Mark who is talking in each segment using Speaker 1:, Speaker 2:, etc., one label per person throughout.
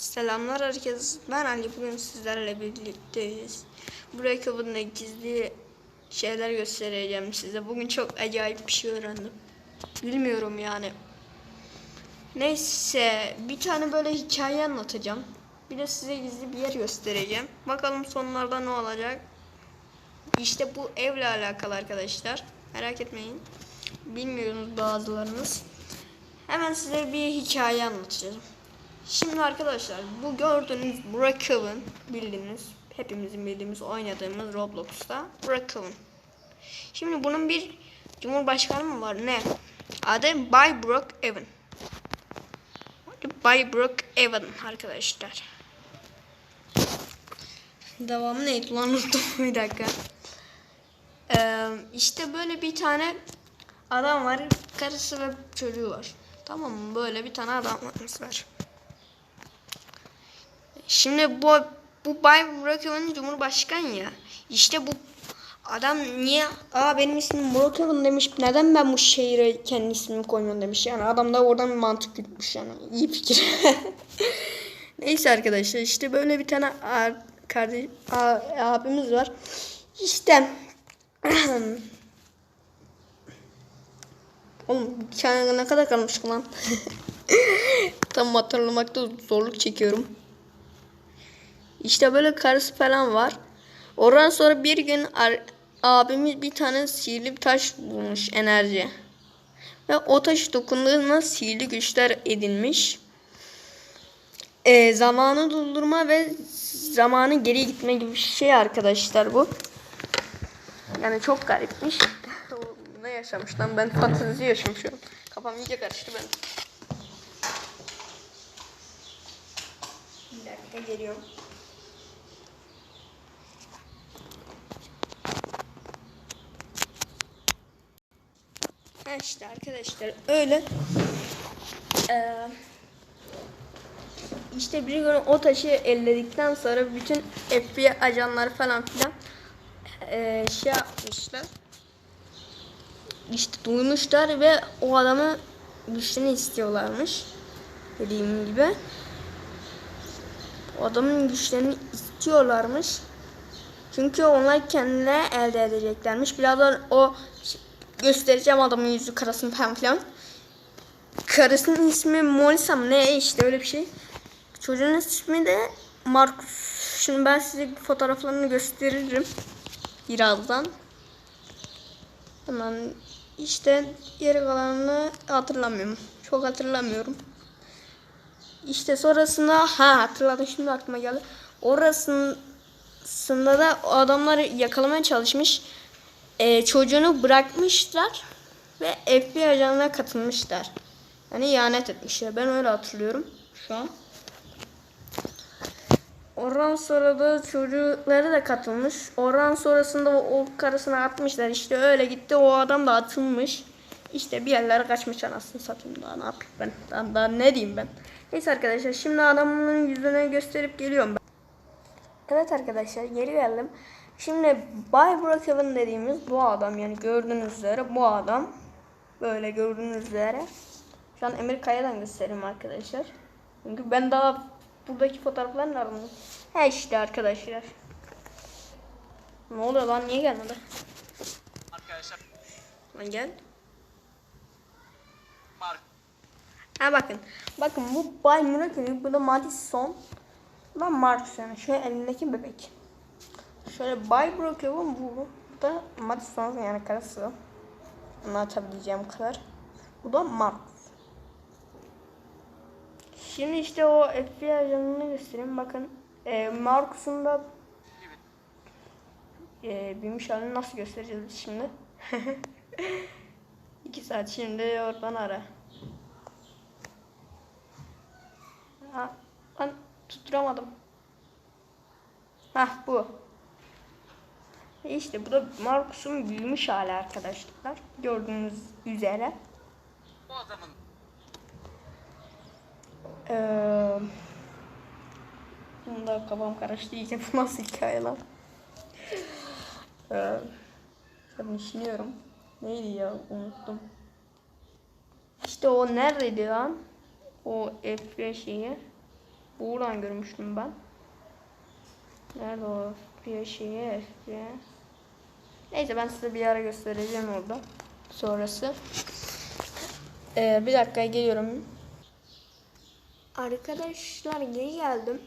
Speaker 1: Selamlar herkes. Ben Ali. Bugün sizlerle birlikteyiz. Buraya kabında gizli şeyler göstereceğim size. Bugün çok acayip bir şey öğrendim. Bilmiyorum yani. Neyse bir tane böyle hikaye anlatacağım. Bir de size gizli bir yer göstereceğim. Bakalım sonlarda ne olacak. İşte bu evle alakalı arkadaşlar. Merak etmeyin. Bilmiyorsunuz bazılarınız. Hemen size bir hikaye anlatacağım. Şimdi arkadaşlar bu gördüğünüz Brookhaven bildiğiniz hepimizin bildiğimiz oynadığımız Roblox'ta Brookhaven. Şimdi bunun bir cumhurbaşkanı mı var ne? Adı Bay Brookhaven. Bay Brookhaven arkadaşlar. Devamı neydi lan unuttum bir dakika. Ee, işte böyle bir tane adam var. Karısı ve çocuğu var. Tamam mı? Böyle bir tane adamımız var. Şimdi bu bu Bay Brookhaven Cumhurbaşkanı ya. İşte bu adam niye aa benim ismim Brookhaven demiş. Neden ben bu şehire kendi ismimi koymuyorum demiş. Yani adam da oradan bir mantık yürütmüş yani. İyi fikir. Neyse arkadaşlar işte böyle bir tane kardeş abimiz var. İşte Oğlum hikaye ne kadar kalmış lan? Tam hatırlamakta zorluk çekiyorum. İşte böyle karısı falan var. Oradan sonra bir gün abimiz bir tane sihirli bir taş bulmuş enerji. Ve o taş dokunduğunda sihirli güçler edinmiş. Ee, zamanı durdurma ve zamanı geri gitme gibi bir şey arkadaşlar bu. Yani çok garipmiş. ne yaşamış lan ben fantezi yaşamışım. Kafam iyice karıştı ben. Bir dakika geliyorum. Ha işte arkadaşlar öyle. Ee, işte bir gün o taşı elledikten sonra bütün FBI ajanları falan filan ee, şey yapmışlar. İşte duymuşlar ve o adamı güçlerini istiyorlarmış. Dediğim gibi. O adamın güçlerini istiyorlarmış. Çünkü onlar kendileri elde edeceklermiş. Birazdan o göstereceğim adamın yüzü karasını falan filan. Karısının ismi Molisa mı ne işte öyle bir şey. Çocuğun ismi de Marcus. Şimdi ben size fotoğraflarını gösteririm. Birazdan. Hemen işte geri kalanını hatırlamıyorum. Çok hatırlamıyorum. İşte sonrasında ha hatırladım şimdi aklıma geldi. Orasında da adamları yakalamaya çalışmış. Ee, çocuğunu bırakmışlar ve FBI ajanına katılmışlar. Yani ihanet etmişler. Ben öyle hatırlıyorum şu an. Oradan sonra da çocukları da katılmış. Oradan sonrasında o karısına atmışlar. İşte öyle gitti. O adam da atılmış. İşte bir yerlere kaçmış anasını satayım daha ne yapayım ben. Daha, daha ne diyeyim ben. Neyse arkadaşlar şimdi adamın yüzüne gösterip geliyorum ben. Evet arkadaşlar geri geldim. Şimdi Bay Brookhaven dediğimiz bu adam yani gördüğünüz üzere bu adam. Böyle gördüğünüz üzere. Şu an Emir Kaya'dan göstereyim arkadaşlar. Çünkü ben daha buradaki fotoğrafların arasında. He işte arkadaşlar. Ne oluyor lan niye gelmedi?
Speaker 2: Arkadaşlar
Speaker 1: Lan gel.
Speaker 2: Mark
Speaker 1: Ha bakın. Bakın bu Bay Murakami, bu da Madison. Bu da Marcus yani. Şöyle elindeki bebek. Şöyle Bay Brookhaven bu. Da Madison yani karısı. Anlatabileceğim kadar. Bu da Marcus. Şimdi işte o FBI ajanını göstereyim. Bakın. E, Marcus'un da e, bilmiş halini nasıl göstereceğiz şimdi? İki saat şimdi oradan ara. Ha, ben tutturamadım. Hah bu. E İşte bu da Marcus'un büyümüş hali arkadaşlar. Gördüğünüz üzere.
Speaker 2: bu adamın
Speaker 1: Ee, bunda kafam karıştı iyice bu nasıl hikaye lan? Ee, ben düşünüyorum. Neydi ya unuttum. İşte o neredeydi lan? O F şeyi. Buradan görmüştüm ben. Nerede o? Bir şeye ya. Neyse ben size bir ara göstereceğim orada. Sonrası. Ee, bir dakika geliyorum. Arkadaşlar geri geldim.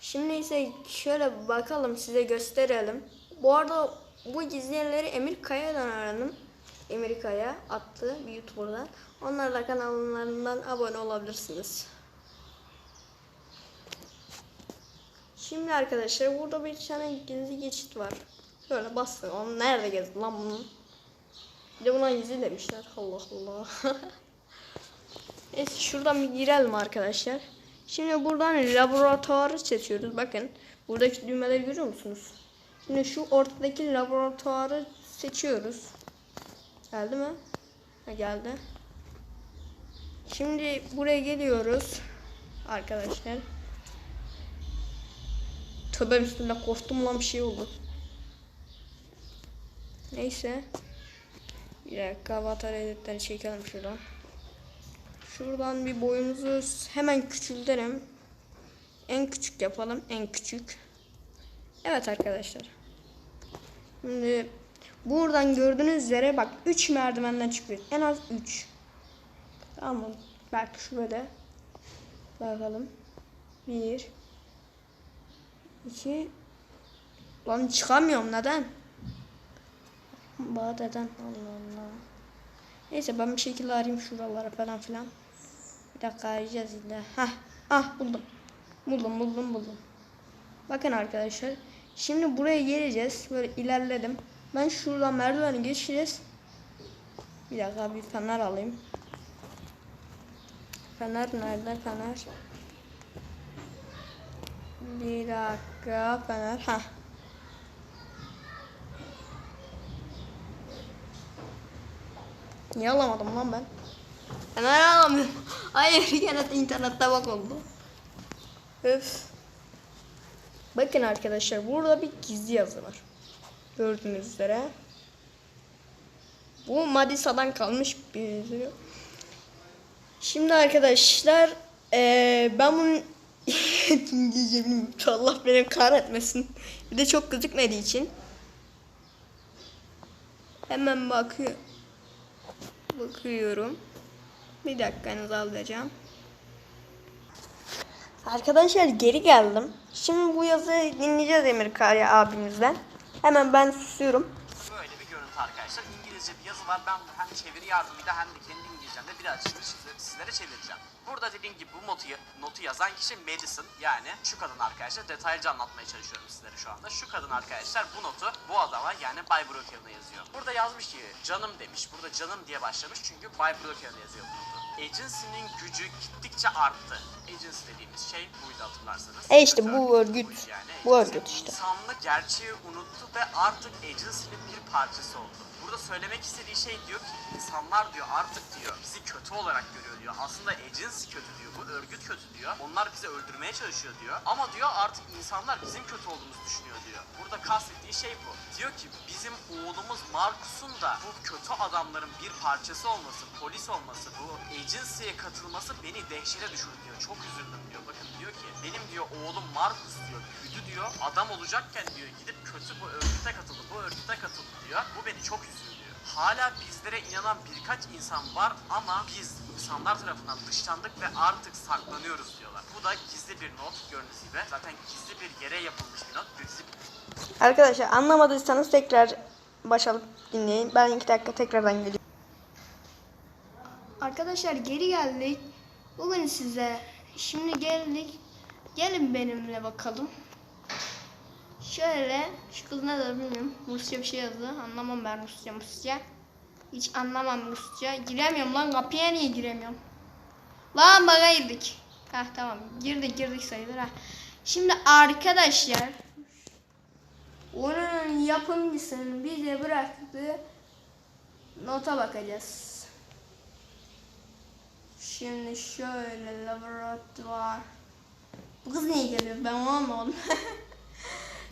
Speaker 1: Şimdi ise şöyle bakalım size gösterelim. Bu arada bu gizli Emir Kaya'dan öğrendim. Emir Kaya attı bir YouTuber'dan. Onlar da kanallarından abone olabilirsiniz. Şimdi arkadaşlar burada bir tane gizli geçit var. Şöyle bastım. Onu nerede gezdi lan bunu? Bir de buna gizli demişler. Allah Allah. Neyse şuradan bir girelim arkadaşlar. Şimdi buradan laboratuvarı seçiyoruz. Bakın buradaki düğmeleri görüyor musunuz? Şimdi şu ortadaki laboratuvarı seçiyoruz. Geldi mi? Ha, geldi. Şimdi buraya geliyoruz. Arkadaşlar. Tövbe bismillah korktum lan bir şey oldu. Neyse. Bir dakika avatar editleri çekelim şuradan. Şuradan bir boyumuzu hemen küçültelim. En küçük yapalım. En küçük. Evet arkadaşlar. Şimdi buradan gördüğünüz üzere bak 3 merdivenden çıkıyoruz. En az 3. Tamam mı? Belki şöyle. Bakalım. 1 2 Lan çıkamıyorum neden? Bana neden? Allah Allah. Neyse ben bir şekilde arayayım şuralara falan filan. Bir dakika arayacağız illa. Hah, ah buldum. Buldum buldum buldum. Bakın arkadaşlar. Şimdi buraya geleceğiz. Böyle ilerledim. Ben şuradan merdiveni geçeceğiz. Bir dakika bir fener alayım. Fener nerede fener? Bir dakika fener. Ha. Niye alamadım lan ben? Fener alamıyorum. Hayır gene de internette bak oldu. Öf. Bakın arkadaşlar burada bir gizli yazı var. Gördüğünüz üzere. Bu Madisa'dan kalmış bir yazı. Şimdi arkadaşlar eee, ben bunun İngilizce bilmiyorum. Allah beni kahretmesin. Bir de çok gözükmediği için. Hemen bakıyor. Bakıyorum. Bir dakikanızı alacağım. Arkadaşlar geri geldim. Şimdi bu yazıyı dinleyeceğiz Emir Kaya abimizden. Hemen ben susuyorum.
Speaker 2: Böyle bir görüntü arkadaşlar. İngilizce bir yazı var. Ben hem çeviri yardımıyla hem de kendi İngilizcemde biraz şimdi sizlere, sizlere çevireceğim. Burada dediğim gibi bu notu, notu yazan kişi Madison yani şu kadın arkadaşlar. Detaylıca anlatmaya çalışıyorum sizlere şu anda. Şu kadın arkadaşlar bu notu bu adama yani Bay Brookhaven'a yazıyor. Burada yazmış ki canım demiş. Burada canım diye başlamış çünkü Bay Brookhaven yazıyor bu notu. Agency'nin gücü gittikçe arttı. Agency dediğimiz şey buydu hatırlarsanız.
Speaker 1: E işte bu örgüt.
Speaker 2: Yani.
Speaker 1: Bu örgüt işte.
Speaker 2: İnsanlık gerçeği unuttu ve artık Agency'nin bir parçası oldu. Burada söylemek istediği şey diyor ki insanlar diyor artık diyor bizi kötü olarak görüyor diyor. Aslında Agency kötü diyor. Bu örgüt kötü diyor. Onlar bizi öldürmeye çalışıyor diyor. Ama diyor artık insanlar bizim kötü olduğumuzu düşünüyor diyor. Burada kastettiği şey bu. Diyor ki bizim oğlumuz Marcus'un da bu kötü adamların bir parçası olması, polis olması, bu agency'ye katılması beni dehşete düşürdü diyor. Çok üzüldüm diyor. Bakın diyor ki benim diyor oğlum Marcus diyor büyüdü diyor. Adam olacakken diyor gidip kötü bu örgüte katıldı. Bu örgüte katıldı diyor. Bu beni çok üzdü diyor. Hala bizlere inanan birkaç insan var ama biz insanlar tarafından dışlandık ve artık saklanıyoruz diyorlar. Bu da gizli bir not gördüğünüz gibi. Zaten gizli bir yere yapılmış bir not. Gizli
Speaker 1: Arkadaşlar anlamadıysanız tekrar başlayıp dinleyin. Ben iki dakika tekrardan geliyorum. Arkadaşlar geri geldik. Bugün size şimdi geldik. Gelin benimle bakalım. Şöyle şu kız ne dedi bilmiyorum. Rusça bir şey yazdı. Anlamam ben Rusça Rusça. Hiç anlamam Rusça. Giremiyorum lan kapıya niye giremiyorum? Lan baga girdik. Heh tamam girdik girdik sayılır ha. Şimdi arkadaşlar onun yapımcısının bize bıraktığı nota bakacağız. Şimdi şöyle laboratuvar. Bu kız niye geliyor? Ben onu anlamadım.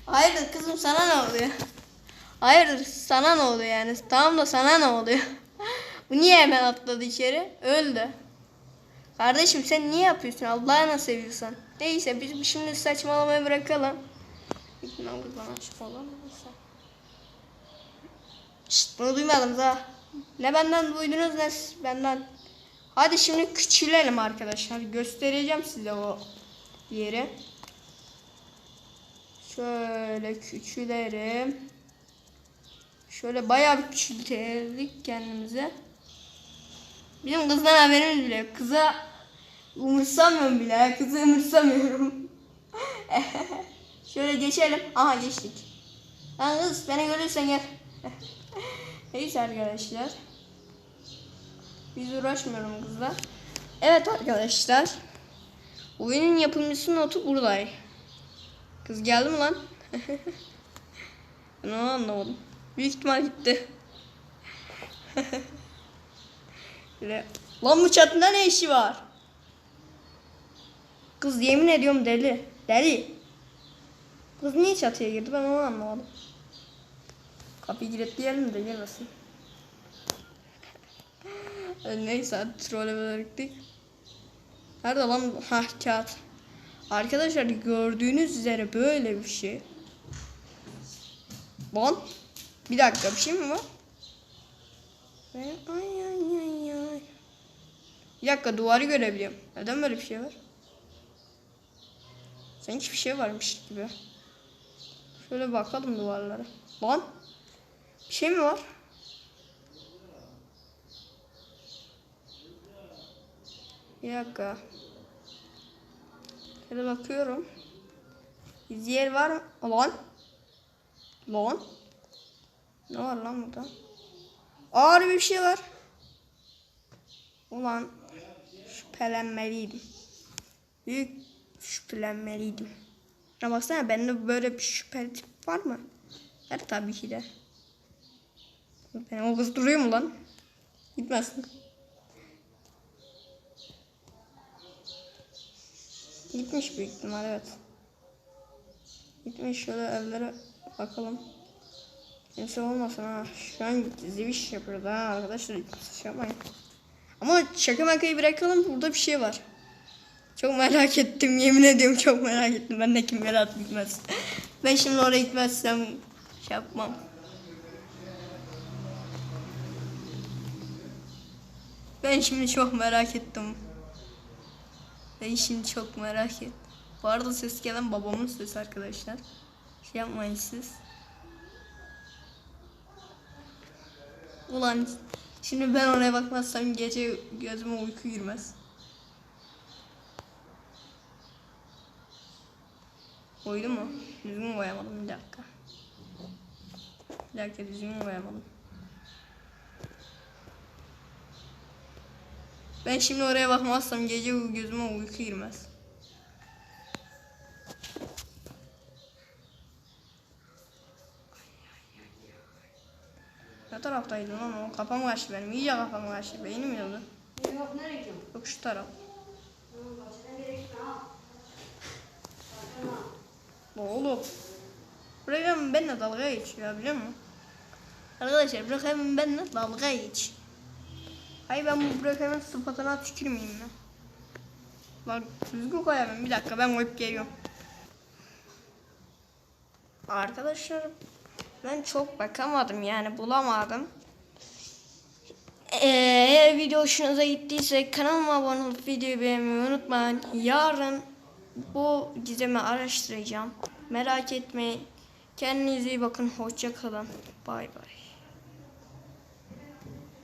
Speaker 1: Hayırdır kızım sana ne oluyor? Hayırdır sana ne oluyor yani? Tamam da sana ne oluyor? Bu niye hemen atladı içeri? Öldü. Kardeşim sen niye yapıyorsun? Allah'ına seviyorsan. Neyse biz şimdi saçmalamayı bırakalım. Kız bana aşık neyse. Şşt bunu duymadınız ha. Ne benden duydunuz ne benden. Hadi şimdi küçülelim arkadaşlar. Göstereceğim size o yeri. Şöyle küçülerim. Şöyle bayağı bir küçültelim kendimize. Bizim kızdan haberimiz bile. yok. Kıza umursamıyorum bile. Kızı umursamıyorum. Şöyle geçelim. Aha geçtik. Lan kız beni görürsen gel. Neyse arkadaşlar. Biz uğraşmıyorum kızla. Evet arkadaşlar. Oyunun yapımcısı notu buradayım. Kız geldi mi lan? ben onu anlamadım. Büyük ihtimal gitti. Lan bu çatında ne işi var? Kız yemin ediyorum deli. Deli. Kız niye çatıya girdi ben onu anlamadım. Kapıyı kilitleyelim de girmesin. Neyse hadi trolle gittik. Nerede lan? Ha kağıt. Arkadaşlar gördüğünüz üzere böyle bir şey. Lan. Bir dakika bir şey mi var? Ve ay ay ay ay. Bir dakika duvarı görebiliyorum. Neden böyle bir şey var? Sanki bir şey varmış gibi. Şöyle bakalım duvarlara. Lan. Bir şey mi var? Bir dakika. Şöyle bakıyorum. İzleyen var mı? Lan. Lan. Ne var lan burada? Ağır bir şey var. Ulan şüphelenmeliydim. Büyük şüphelenmeliydim. Ya baksana bende böyle bir şüpheli tip var mı? Var tabii ki de. Benim o kız duruyor mu lan? Gitmesin. Gitmiş büyük ihtimal evet. Gitmiş şöyle evlere bakalım. Kimse olmasın ha. Şu an ziviş yapıyordu ha arkadaşlar. Şey yapmayın. Ama şaka makayı bırakalım burada bir şey var. Çok merak ettim yemin ediyorum çok merak ettim. Ben de kim merak bitmez. ben şimdi oraya gitmezsem şey yapmam. Ben şimdi çok merak ettim. Ben şimdi çok merak ettim. Bu arada ses gelen babamın sesi arkadaşlar. Şey yapmayın siz. Ulan şimdi ben oraya bakmazsam gece gözüme uyku girmez. Uydu mu? Düzgün koyamadım bir dakika. Bir dakika düzgün koyamadım. Ben şimdi oraya bakmazsam gece gözüme uyku girmez. Ne taraftaydı lan o? Kafam karşı benim. İyice kafam karşı. Beynim yandı.
Speaker 3: Yok nereye gidiyorsun?
Speaker 1: Yok şu taraf. Oğlum. Buraya benimle dalga geçiyor biliyor musun? Arkadaşlar buraya benimle dalga geç. Hayır ben bu buraya sıfatına tükürmeyeyim mi? Bak düzgün koyamam. Bir dakika ben koyup geliyorum. Arkadaşlar ben çok bakamadım yani bulamadım. Ee, Eğer video hoşunuza gittiyse kanalıma abone olup videoyu beğenmeyi unutmayın. Yarın bu gizemi araştıracağım. Merak etmeyin. Kendinize iyi bakın. Hoşça kalın. Bay bay.